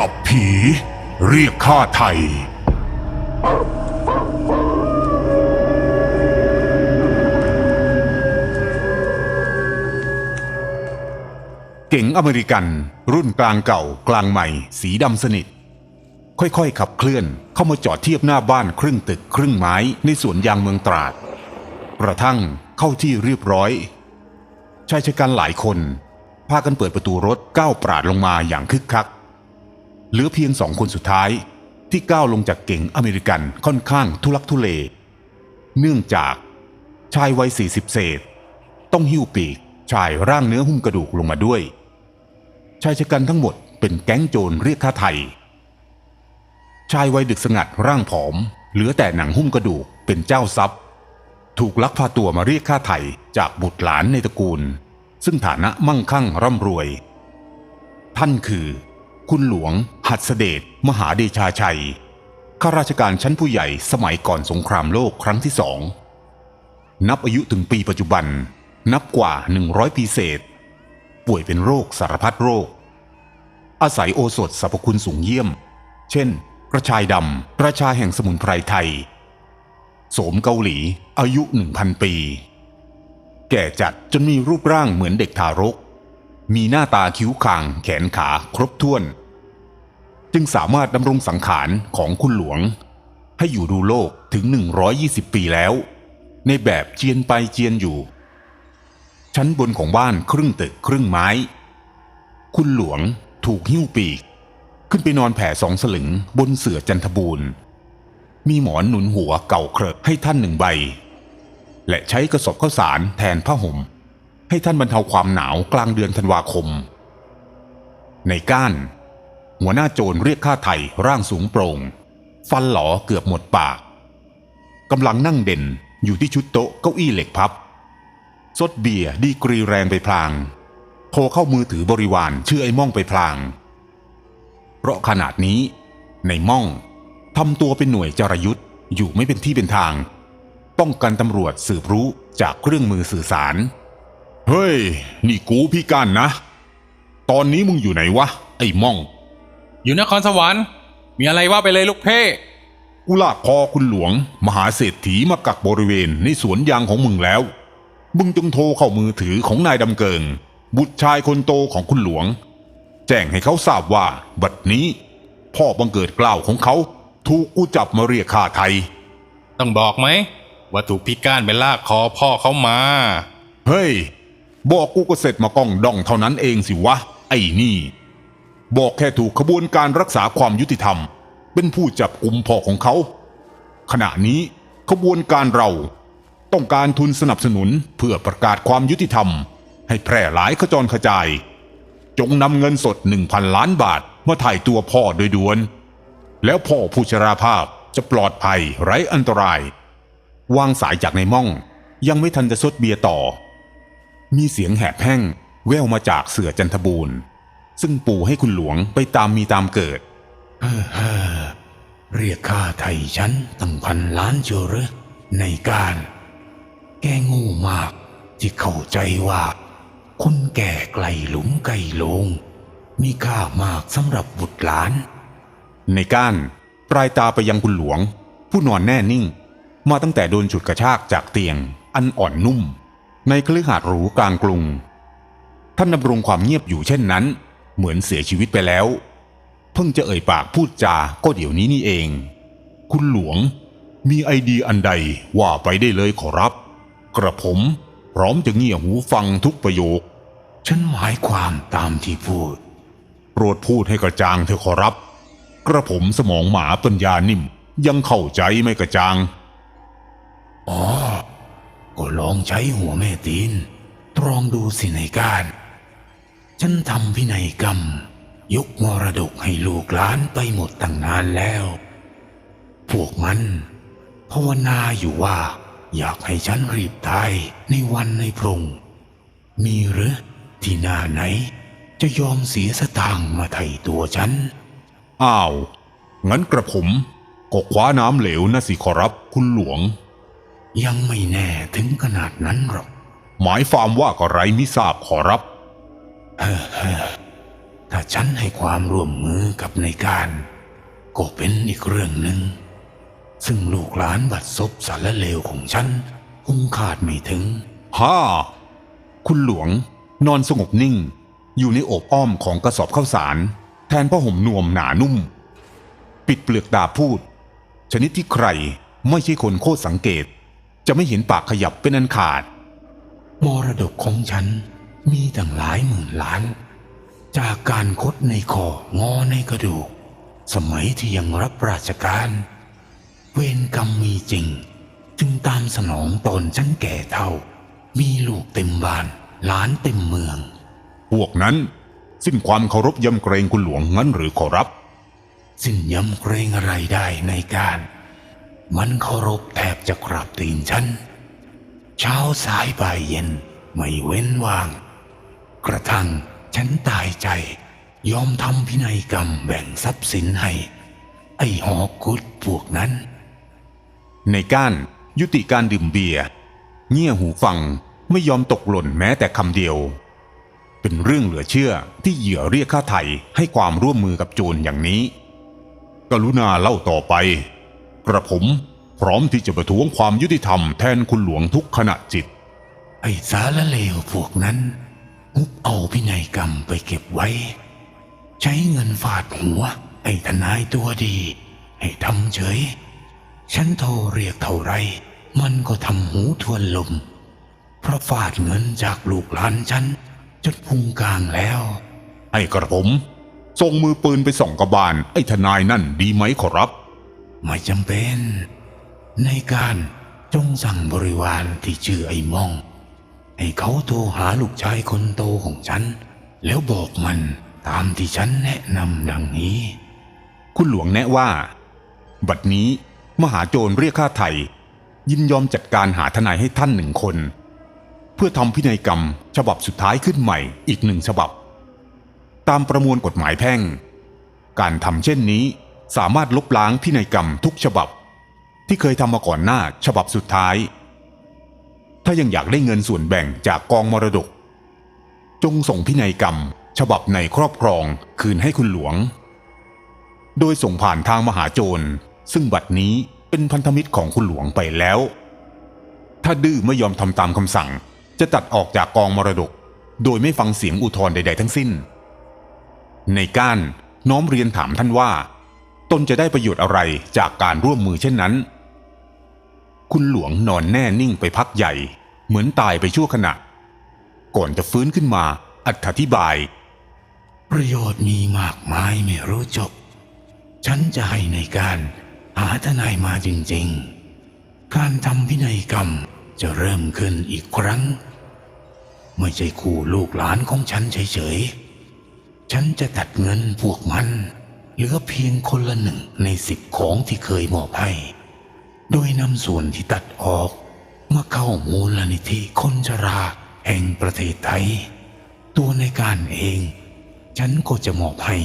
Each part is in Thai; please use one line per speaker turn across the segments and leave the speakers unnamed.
จับผี เรียกค่าไทย เก๋งอเมริกัน รุ่นกลางเก่ากลางใหม่ สีดำสนิท ค่อยๆขับเคลื่อนเข้ามาจอดเทียบหน้าบ้านครึ่งตึกครึ่งไม้ในสวนยางเมืองตราด กระทั่งเข้าที่เรียบร้อยชายชะกันหลายคน พากันเปิดประตูรถก้าวปราดลงมาอย่างคึกคัก เหลือเพียงสองคนสุดท้าย ที่ก้าวลงจากเก๋งอเมริกันค่อนข้างทุลักทุเล เนื่องจากชายวัยสี่สิบเศษ ต้องหิ้วปีกชายร่างเนื้อหุ้มกระดูกลงมาด้วย ชายชะกันทั้งหมดเป็นแก๊งโจรเรียกค่าไทย ชายวัยดึกสงัดร่างผอม เหลือแต่หนังหุ้มกระดูกเป็นเจ้าทรัพย์ ถูกลักพาตัวมาเรียกค่าไถ่จากบุตรหลานในตระกูล ซึ่งฐานะมั่งคั่งร่ำรวย ท่านคือ คุณหลวง หัดเสดชมหาเดชาชัยข้าราชการชั้นผู้ใหญ่สมัยก่อนสงครามโลกครั้งที่สองนับอายุถึงปีปัจจุบัน นับกว่า 100 ปีเศษ ป่วยเป็นโรคสารพัดโรค อาศัยโอสถสรรพคุณสูงเยี่ยม เช่น กระชายดำกราชาแห่งสมุนไพรไทย โสมเกาหลีอายุ 1,000 ปี แก่จัดจนมีรูปร่างเหมือนเด็กทารก มีหน้าตาคิ้วคางแขนขาครบถ้วน จึงสามารถดำรงสังขารของคุณหลวง ให้อยู่ดูโลกถึง 120 ปีแล้ว ในแบบเจียนไปเจียนอยู่ ชั้นบนของบ้านครึ่งตึกครึ่งไม้ คุณหลวงถูกหิ้วปีก ขึ้นไปนอนแผ่สองสลึงบนเสื่อจันทบูรณ์มีหมอนหนุนหัวเก่าเครอะให้ท่านหนึ่งใบ และใช้กระสอบข้าวสารแทนผ้าห่ม ให้ท่านบรรเทาความหนาวกลางเดือนธันวาคม ในก้าน หัวหน้าโจรเรียกค่าไถ่ร่างสูงโปร่ง ฟันหลอเกือบหมดปากกำลังนั่งเด่นอยู่ที่ชุดโต๊ะเก้าอี้เหล็กพับซดเบียร์ดีกรีแรงไปพลางโทรเข้ามือถือบริวารชื่อไอ้ม่องไปพลาง เพราะขนาดนี้ ในม่องทำตัวเป็นหน่วยจรยุทธ์อยู่ไม่เป็นที่เป็นทาง ป้องกันตำรวจสืบรู้จากเครื่องมือสื่อสาร เฮ้ย นี่กูพี่กันนะ ตอนนี้มึงอยู่ไหนวะ ไอ้ม่อง
อยู่นครสวรรค์ มีอะไรว่าไปเลยลูกเพ่
กูลากคอคุณหลวง มหาเศรษฐีมากักบริเวณในสวนยางของมึงแล้ว มึงจงโทรเข้ามือถือของนายดำเกิง บุตรชายคนโตของคุณหลวง แจ้งให้เขาทราบว่า บัดนี้ พ่อบังเกิดเกล้าวของเขาถูกกูจับมาเรียกค่าไทย
ต้องบอกไหมว่าถูกพิการไปลากคอพ่อเขามา
เฮ้ย บอกกูก็เสร็จมากล้องดองเท่านั้นเองสิวะ ไอ้นี่ บอกแค่ถูกขบวนการรักษาความยุติธรรม เป็นผู้จับกลุ่มพ่อของเขา ขณะนี้ขบวนการเราต้องการทุนสนับสนุนเพื่อประกาศความยุติธรรม ให้แพร่หลายขจรกระจาย จงนำเงินสดหนึ่งพันล้านบาทมาถ่ายตัวพ่อโดยด่วน แล้วพ่อผู้ชราภาพจะปลอดภัยไร้อันตราย วางสายจากในม่อง ยังไม่ทันจะซดเบียร์ต่อ มีเสียงแหบแห้งแว่วมาจากเสือจันทบูรณ์ซึ่งปู่ให้คุณหลวงไปตามมีตามเกิด
เรียกค่าไทยฉันตั้งพันล้านเชียวหรือในการ แกงูมากที่เข้าใจว่า คนแก่ไกลหลุมไกลลง มีค่ามากสำหรับบุตรหลาน
ในก้านปลายตาไปยังคุณหลวง ผู้นอนแน่นิ่ง มาตั้งแต่โดนฉุดกระชากจากเตียง อันอ่อนนุ่ม ในคฤหาสน์หรูกลางกรุง ท่านดำรงความเงียบอยู่เช่นนั้น เหมือนเสียชีวิตไปแล้ว เพิ่งจะเอ่ยปากพูดจาก็เดี๋ยวนี้นี่เอง คุณหลวงมีไอเดียอันใดว่าไปได้เลยขอรับ กระผมพร้อมจะเงี่ยหูฟังทุกประโยค
ฉันหมายความตามที่พูด
โปรดพูดให้กระจ่างเถอขอรับ กระผมสมองหมาปัญญานิ่มยังเข้าใจไม่กระจ่างอ๋อ
ก็ลองใช้หัวแม่ตีนลองดูสิในการ ฉันทำพินัยกรรม ยกมรดกให้ลูกหลานไปหมดตั้งนานแล้ว พวกมันภาวนาอยู่ว่า อยากให้ฉันรีบตายในวันในพรุ่ง มีหรือที่หน้าไหน จะยอมเสียสตางค์มาไถ่ตัวฉัน
อ้าว งั้นกระผมก็คว้าน้ำเหลวนะสิขอรับคุณหลวง
ยังไม่แน่ถึงขนาดนั้นหรอก
หมายความว่าก็ไรมิทราบขอรับ
ถ้าฉันให้ความร่วมมือกับในการ ก็เป็นอีกเรื่องหนึ่ง ซึ่งลูกหลานบัดซบสารเลวของฉันคงขาดไม่ถึง
ฮ่าคุณหลวงนอนสงบนิ่ง อยู่ในโอบอ้อมของกระสอบข้าวสาร แทนผ้าห่มนวมหนานุ่ม ปิดเปลือกตาพูด ชนิดที่ใครไม่ใช่คนโคตรสังเกต จะไม่เห็นปากขยับเป็นอันขาด
มรดกของฉันมีตั้งหลายหมื่นล้าน จากการคดในคองอในกระดูก สมัยที่ยังรับราชการ เวรกรรมมีจริง จึงตามสนองตอนฉันแก่เท่า มีลูกเต็มบ้านหลานเต็มเมือง
พวกนั้นสิ้นความเคารพยำเกรงคุณหลวงงั้นหรือขอรับ
สิ้นยำเกรงอะไรได้ในการ มันเคารพแทบจะกราบตีนฉัน เช้าสายบ่ายเย็นไม่เว้นว่าง กระทั่งฉันตายใจ ยอมทำพินัยกรรมแบ่งทรัพย์สินให้ ไอ้หอกุดพวกนั้น
ในก้านยุติการดื่มเบียร์เงี่ยหูฟังไม่ยอมตกหล่นแม้แต่คำเดียว เป็นเรื่องเหลือเชื่อที่เหยื่อเรียกค่าไถ่ให้ความร่วมมือกับโจรอย่างนี้ กรุณาเล่าต่อไป กระผมพร้อมที่จะประท้วงความยุติธรรมแทนคุณหลวงทุกขณะจิต
ไอ้สารเลวพวกนั้นฮุบเอาพินัยกรรมไปเก็บไว้ ใช้เงินฟาดหัว ไอ้ทนายตัวดี ให้ทำเฉย ฉันโทรเรียกเท่าไร มันก็ทำหูทวนลม เพราะฟาดเงินจากลูกหลานฉันจนพุงกลางแล้ว
ให้กระผมส่งมือปืนไปส่องกระบาลไอ้ทนายนั่นดีไหมขอรับ
ไม่จำเป็น ในการจงสั่งบริวารที่ชื่อไอ้มอง ให้เขาโทรหาลูกชายคนโตของฉัน แล้วบอกมันตามที่ฉันแนะนำดังนี้
คุณหลวงแนะว่า บัดนี้มหาโจรเรียกค่าไถ่ยินยอมจัดการหาทนายให้ท่านหนึ่งคน เพื่อทำพินัยกรรม ฉบับสุดท้ายขึ้นใหม่อีกหนึ่งฉบับ ตามประมวลกฎหมายแพ่ง การทำเช่นนี้ สามารถลบล้างพินัยกรรมทุกฉบับ ที่เคยทำมาก่อนหน้าฉบับสุดท้าย ถ้ายังอยากได้เงินส่วนแบ่งจากกองมรดก จงส่งพินัยกรรม ฉบับในครอบครองคืนให้คุณหลวง โดยส่งผ่านทางมหาโจร ซึ่งบัดนี้เป็นพันธมิตรของคุณหลวงไปแล้ว ถ้าดื้อไม่ยอมทำตามคำสั่ง จะตัดออกจากกองมรดก โดยไม่ฟังเสียงอุทธรณ์ใด ๆ ทั้งสิ้น ในก้านน้อมเรียนถามท่านว่า นจะได้ประโยชน์อะไรจากการร่วมมือเช่นนั้น คุณหลวงนอนแน่นิ่งไปพักใหญ่ เหมือนตายไปชั่วขณะ ก่อนจะฟื้นขึ้นมาอธิบาย
ประโยชน์มีมากมายไม่รู้จบ ฉันจะให้ในการหาทนายมาจริงๆ การทำพินัยกรรมจะเริ่มขึ้นอีกครั้ง ไม่ใช่คู่ลูกหลานของฉันเฉยๆ ฉันจะตัดเงินพวกมัน เหลือเพียงคนละหนึ่งในสิบของที่เคยมอบให้ โดยนำส่วนที่ตัดออกมาเข้ามูลนิธิคนชราแห่งประเทศไทย ตัวในการเอง ฉันก็จะมอบให้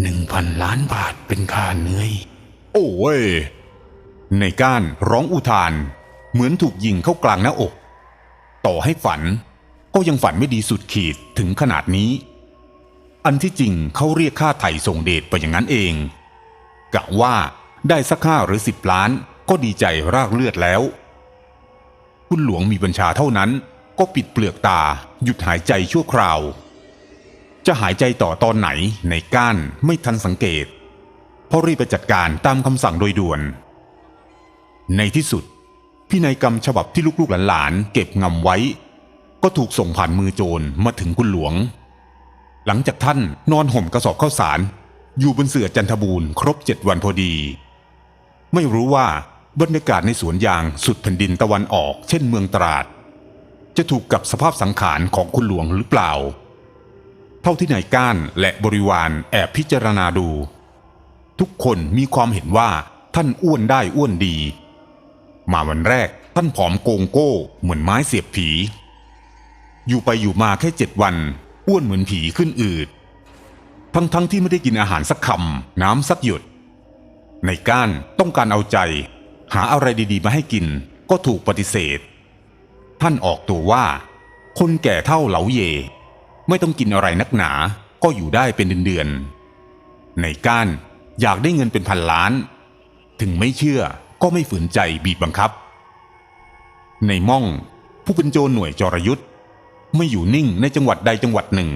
หนึ่งพันล้านบาทเป็นค่าเหนื่อย
โอ้เว้ยในก้านร้องอุทาน เหมือนถูกยิงเข้ากลางหน้าอก ต่อให้ฝันก็ยังฝันไม่ดีสุดขีดถึงขนาดนี้ อันที่จริงเขาเรียกค่าไถ่ส่งเดชไปอย่างนั้นเองกะว่าได้สักห้าหรือสิบล้านก็ดีใจรากเลือดแล้ว คุณหลวงมีบัญชาเท่านั้น ก็ปิดเปลือกตาหยุดหายใจชั่วคราว จะหายใจต่อตอนไหนในก้านไม่ทันสังเกตเพราะรีบไปจัดการตามคำสั่งโดยด่วน ในที่สุดพินัยกรรมฉบับที่ลูกๆหลานๆเก็บงำไว้ ก็ถูกส่งผ่านมือโจรมาถึงคุณหลวง หลังจากท่านนอนห่มกระสอบข้าวสาร อยู่บนเสื่อจันทบูรณ์ครบเจ็ดวันพอดี ไม่รู้ว่าบรรยากาศในสวนยางสุดแผ่นดินตะวันออก เช่นเมืองตราด จะถูกกับสภาพสังขารของคุณหลวงหรือเปล่า เท่าที่นายก้านและบริวารแอบพิจารณาดู ทุกคนมีความเห็นว่าท่านอ้วนได้อ้วนดี มาวันแรกท่านผอมโกงโก้เหมือนไม้เสียบผี อยู่ไปอยู่มาแค่เจ็ดวัน อ้วนเหมือนผีขึ้นอืด ทั้งๆทที่ไม่ได้กินอาหารสักคำน้ำสักหยด ในก้านต้องการเอาใจ หาอะไรดีๆมาให้กินก็ถูกปฏิเสธ ท่านออกตัวว่า คนแก่เท่าเหลาเย ไม่ต้องกินอะไรนักหนาก็อยู่ได้เป็นเดือนๆในก้านอยากได้เงินเป็นพันล้าน ถึงไม่เชื่อก็ไม่ฝืนใจบีบบังคับ ในม่องผู้เป็นโจรหน่วยจรยุทธ์ ไม่อยู่นิ่งในจังหวัดใดจังหวัดหนึ่ง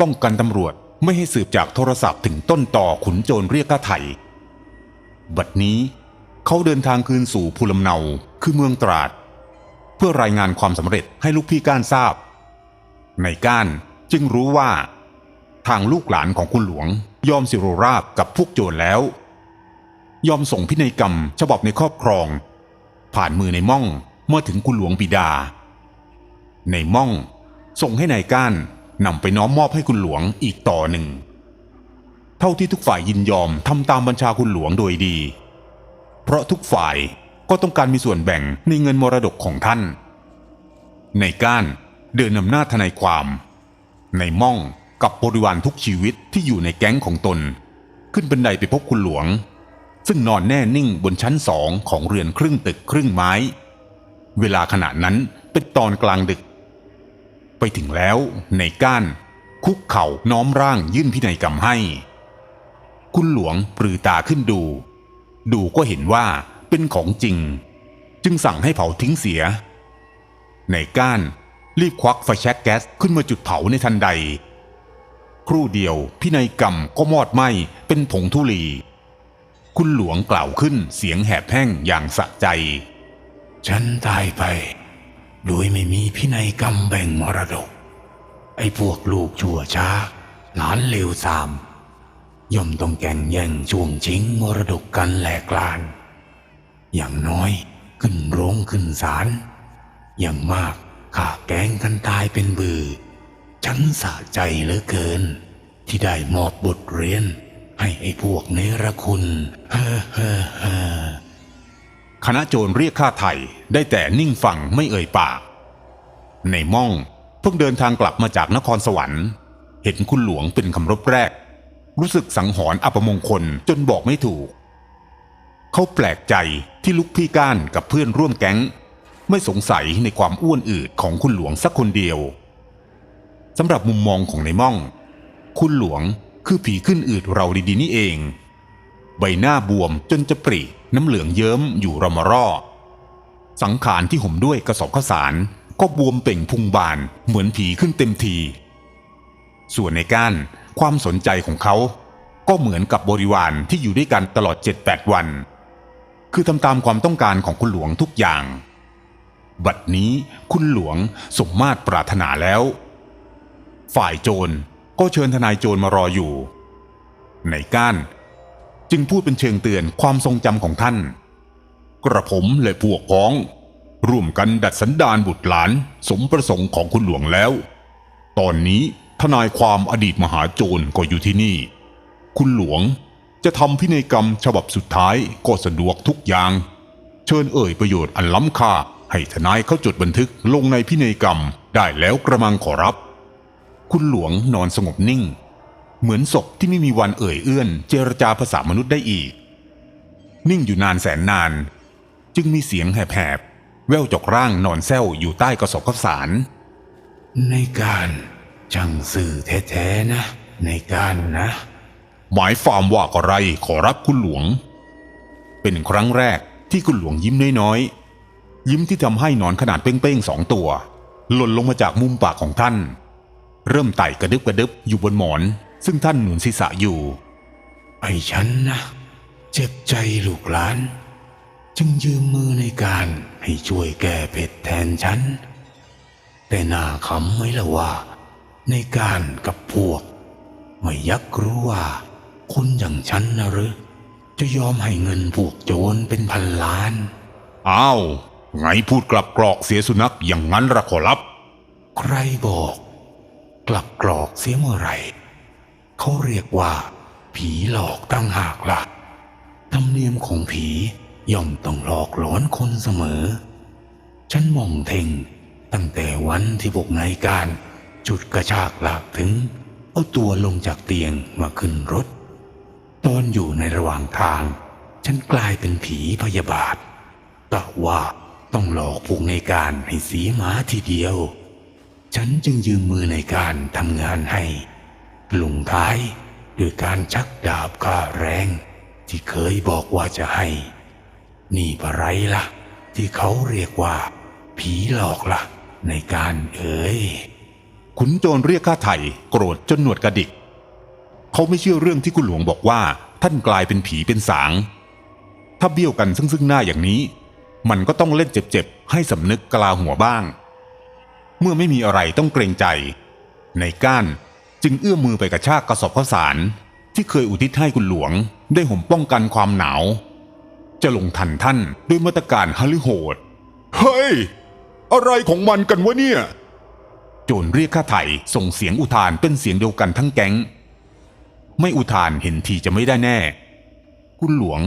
ป้องกันตำรวจไม่ให้สืบจากโทรศัพท์ถึงต้นต่อขุนโจรเรียกค่าไถ่บัดนี้เขาเดินทางคืนสู่ภูลำเนาคือเมืองตราด เพื่อรายงานความสำเร็จให้ลูกพี่ก้านทราบ ในก้านจึงรู้ว่า ทางลูกหลานของคุณหลวง ยอมสิโรราบกับพวกโจรแล้ว ยอมส่งพินัยกรรมฉบับในครอบครอง ผ่านมือในม่องเมื่อถึงคุณหลวงบิดา ในม่อง ส่งให้ในายก้านนำไปน้อมมอบให้คุณหลวงอีกต่อหนึ่ง เท่าที่ทุกฝ่ายยินยอมทำตามบัญชาคุณหลวงโดยดี เพราะทุกฝ่ายก็ต้องการมีส่วนแบ่งในเงินมรดกของท่าน ในก้านเดินนำหน้าทนายความ ในม่องกับบริวารทุกชีวิตที่อยู่ในแก๊งของตน ขึ้นบันไดไปพบคุณหลวง ซึ่งนอนแน่นิ่งบนชั้นสองของเรือนครึ่งตึกครึ่งไม้ เวลาขณะนั้นเป็นตอนกลางดึก ถึงแล้ว ในก้าน คุกเข่าน้อมร่างยื่นพินัยกรรมให้ คุณหลวงปรือตาขึ้นดู ดูก็เห็นว่าเป็นของจริง จึงสั่งให้เผาทิ้งเสีย ในก้านรีบควักไฟแช็กแก๊สขึ้นมาจุดเผาในทันใด ครู่เดียวพินัยกรรมก็มอดไหม้เป็นผงธุลี คุณหลวงกล่าวขึ้นเสียงแหบแห้งอย่างสะใจ
ฉันตายไป โดยไม่มีพินัยกรรมแบ่งมรดก ไอ้พวกลูกชั่วช้า หลานเลวสาม ย่อมต้องแก่งแย่งช่วงชิงมรดกกันแหลกลาน อย่างน้อยขึ้นโรงขึ้นศาลอย่างมากข่าแกงกันตายเป็นบือ ฉันสะใจเหลือเกิน ที่ได้มอบบทเรียน ให้ไอ้พวกเนรคุณเฮ้อเฮ้อเฮ้อ
คณะโจรเรียกค่าไถ่ได้แต่นิ่งฟังไม่เอ่ยปาก ในม่องเพิ่งเดินทางกลับมาจากนครสวรรค์ เห็นคุณหลวงเป็นคำรบแรก รู้สึกสังหรณ์อัปมงคลจนบอกไม่ถูก เขาแปลกใจที่ลุกพี่ก้านกับเพื่อนร่วมแก๊ง ไม่สงสัยในความอ้วนอืดของคุณหลวงสักคนเดียวสำหรับมุมมองของในม่อง คุณหลวงคือผีขึ้นอืดเราดีๆนี่เอง ใบหน้าบวมจนจะปริ น้ำเหลืองเยิ้มอยู่รมารอสังขารที่ห่มด้วยกระสอบข้าวสารก็บวมเป่งพุงบานเหมือนผีขึ้นเต็มที ส่วนในก้านความสนใจของเขา ก็เหมือนกับบริวารที่อยู่ด้วยกันตลอด 7-8 วัน คือทำตามความต้องการของคุณหลวงทุกอย่าง บัดนี้คุณหลวงสมมาตรปรารถนาแล้ว ฝ่ายโจรก็เชิญทนายโจรมารออยู่ ในก้าน จึงพูดเป็นเชิงเตือนความทรงจำของท่าน กระผมและพวกพ้อง ร่วมกันดัดสันดานบุตรหลาน สมประสงค์ของคุณหลวงแล้ว ตอนนี้ทนายความอดีตมหาโจรก็อยู่ที่นี่ คุณหลวงจะทำพินัยกรรมฉบับสุดท้ายก็สะดวกทุกอย่าง เชิญเอ่ยประโยชน์อันล้ำค่าให้ทนายเขาจดบันทึกลงในพินัยกรรมได้แล้วกระมังขอรับ คุณหลวงนอนสงบนิ่ง เหมือนศพที่ไม่มีวันเอ่ยเอื้อน เจรจาภาษามนุษย์ได้อีก นิ่งอยู่นานแสนนาน จึงมีเสียงแหบๆ แว่วจากร่างนอนแซวอยู่ใต้กระสอบข้าวสาร
ในการช่างสื่อแท้ๆนะ ในการนะ
หมายฟาร์มว่าก็ไรขอรับคุณหลวง เป็นครั้งแรกที่คุณหลวงยิ้มน้อยๆ ยิ้มที่ทำให้หนอนขนาดเป้งๆสองตัว หล่นลงมาจากมุมปากของท่าน เริ่มไต่กระดึบกระดึบอยู่บนหมอน ซึ่งท่านหนุนศีรษะอยู่
ไอ้ฉันนะ เจ็บใจลูกหลาน จึงยืมมือในการให้ช่วยแก้เผ็ดแทนฉัน แต่น่าขำไหมล่ะว่า ในการกับพวก ไม่ยักรู้ว่า คนอย่างฉันนะหรือ จะยอมให้เงินพวกโจรเป็นพันล้าน
อ้าวไงพูดกลับกรอกเสียสุนัขอย่างนั้นละขอรับ
ใครบอก กลับกรอกเสียเมื่อไหร เขาเรียกว่า ผีหลอกตั้งหากละ่ะธรรมเนียมของผีย่อมต้องหลอกหลอนคนเสมอ ฉันมองเท่งตั้งแต่วันที่พวกนายการ จุดกระชากลากถึง เอาตัวลงจากเตียงมาขึ้นรถ ตอนอยู่ในระหว่างทาง ฉันกลายเป็นผีพยาบาทกะว่าต้องหลอกพวกในการให้เสียหมาทีเดียว ฉันจึงยืมมือในการทำงานให้ ลุงท้ายด้วยการชักดาบค่าแรง ที่เคยบอกว่าจะให้ นี่ปะไรล่ะ ที่เขาเรียกว่า ผีหลอกล่ะ ในการเอ๋ย
ขุนโจรเรียกค่าไถ่โกรธจนหนวดกระดิก เขาไม่เชื่อเรื่องที่คุณหลวงบอกว่า ท่านกลายเป็นผีเป็นสาง ถ้าเบี้ยวกันซึ่งซึ่งหน้าอย่างนี้ มันก็ต้องเล่นเจ็บๆให้สำนึกกลาหัวบ้าง เมื่อไม่มีอะไรต้องเกรงใจ ในก้าน จึงเอื้อมมือไปกระชากกระสอบข้าวสาร ที่เคยอุทิศให้คุณหลวง ได้ห่มป้องกันความหนาว จะลงทันท่านด้วยมาตรการฮลิโหด เฮ้ย อะไรของมันกันวะเนี่ย โจรเรียกค่าไถ่ส่งเสียงอุทานเป็นเสียงเดียวกันทั้งแก๊ง ไม่อุทานเห็นทีจะไม่ได้แน่ คุณหลวง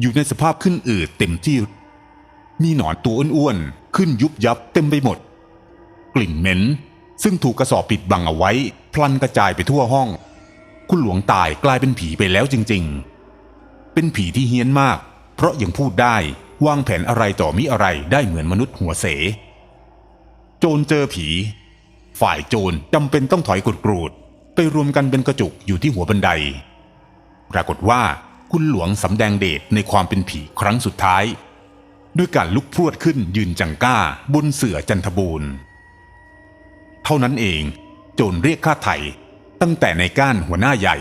อยู่ในสภาพขึ้นอืดเต็มที่ มีหนอนตัวอ้วนๆขึ้นยุบยับเต็มไปหมด กลิ่นเหม็นซึ่งถูกกระสอบปิดบังเอาไว้ พลันกระจายไปทั่วห้อง คุณหลวงตายกลายเป็นผีไปแล้วจริง ๆ เป็นผีที่เฮี้ยนมาก เพราะยังพูดได้วางแผนอะไรต่อมิอะไรได้เหมือนมนุษย์หัวเส โจรเจอผี ฝ่ายโจรจำเป็นต้องถอยกรุดกรูดไปรวมกันเป็นกระจุกอยู่ที่หัวบันได ปรากฏว่าคุณหลวงสำแดงเดชในความเป็นผีครั้งสุดท้าย ด้วยการลุกพรวดขึ้นยืนจังก้าบนเสือจันทบูรณ์ เท่านั้นเอง โจรเรียกค่าไถ่ตั้งแต่ในก้านหัวหน้าใหญ่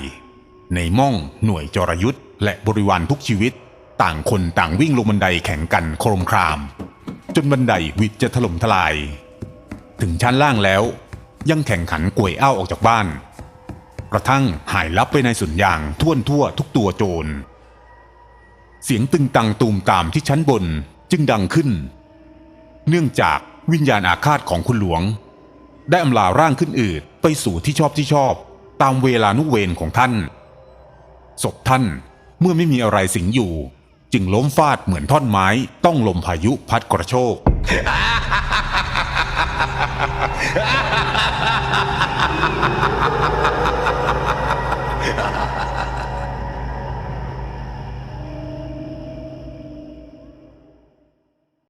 ในม่องหน่วยจรยุทธ์และบริวารทุกชีวิต ต่างคนต่างวิ่งลงบันไดแข่งกันโครมคราม จนบันไดวิดจะถล่มทลาย ถึงชั้นล่างแล้ว ยังแข่งขันกวยอ้าวออกจากบ้าน กระทั่งหายลับไปในสุนยางท่วนทั่วทุกตัวโจร เสียงตึงตังตูมตามที่ชั้นบนจึงดังขึ้น เนื่องจากวิญญาณอาฆาตของคุณหลวง ได้อำลาร่างขึ้นอืดไปสู่ที่ชอบที่ชอบ ตามเวลานุเวรของท่าน ศพท่านเมื่อไม่มีอะไรสิงอยู่ จึงล้มฟาดเหมือนท่อนไม้ต้องลมพายุพัดกระโชก
啊
ฮ่าฮ่าฮ่าฮ่าฮ่า